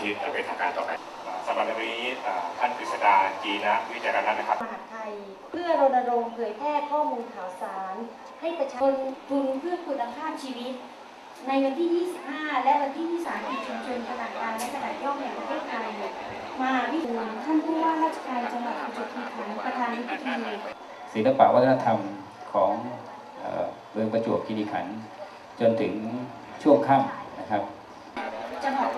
ชิตจะเป็นทางการต่อไปสำหรับในวันนี้อ่ท่านกฤษดาจีนะวิจารณะนะครับมหาไทย เพื่อรณรงค์เผยแพร่ข้อมูลข่าวสาร ให้ประชาชนทุนเพื่อคุณภาพชีวิต ในวันที่ 25 และวันที่ 23ชุมชนขนาดกลางและขนาดย่อมแห่งประเทศไทยมาพิจารณาท่านผู้ว่าราชการจังหวัดประจวบคีรีขันธ์ประธานในพิธีศิลปะวัฒนธรรมของเอ่อเมืองประจวบคีรีขันธ์จนถึงช่วงค่ำนะครับ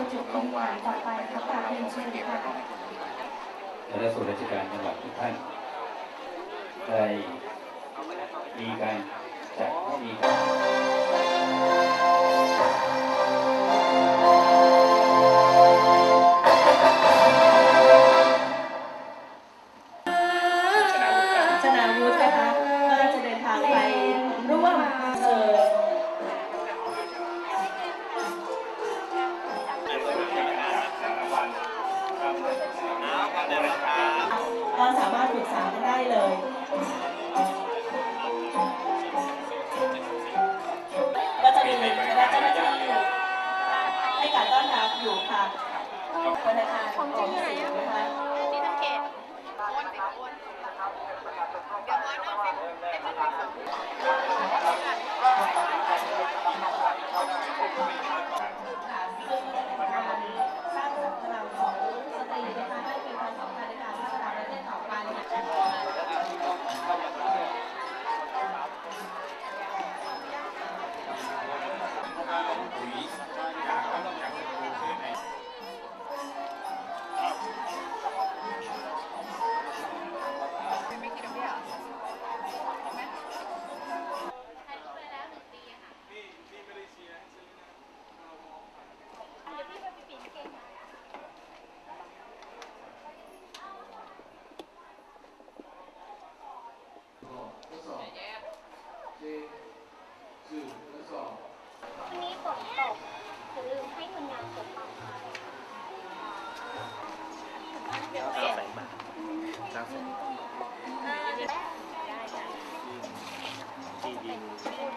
จังหวัดปรจวบคีรีขันธ์ต่อไปพระกราบเรียนเชิญค่ะและส่วนราชการจังหวัดทุกท่านได้มีการจัดให้มีการ ก็สามารถปรึกษากันได้เลยก็จะมีคณะเจ้าหน้าที่ให้การต้อนรับอยู่ค่ะธนาคารออมสินนะคะที่สังเกตโอนสิโอนเดี๋ยวโอนเอาสิให้มันไปส่ง ที่ดิ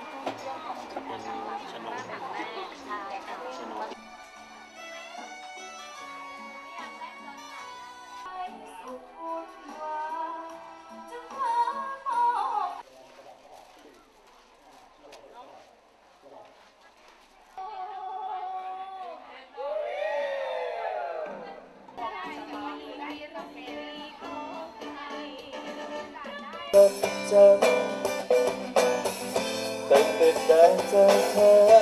นเป็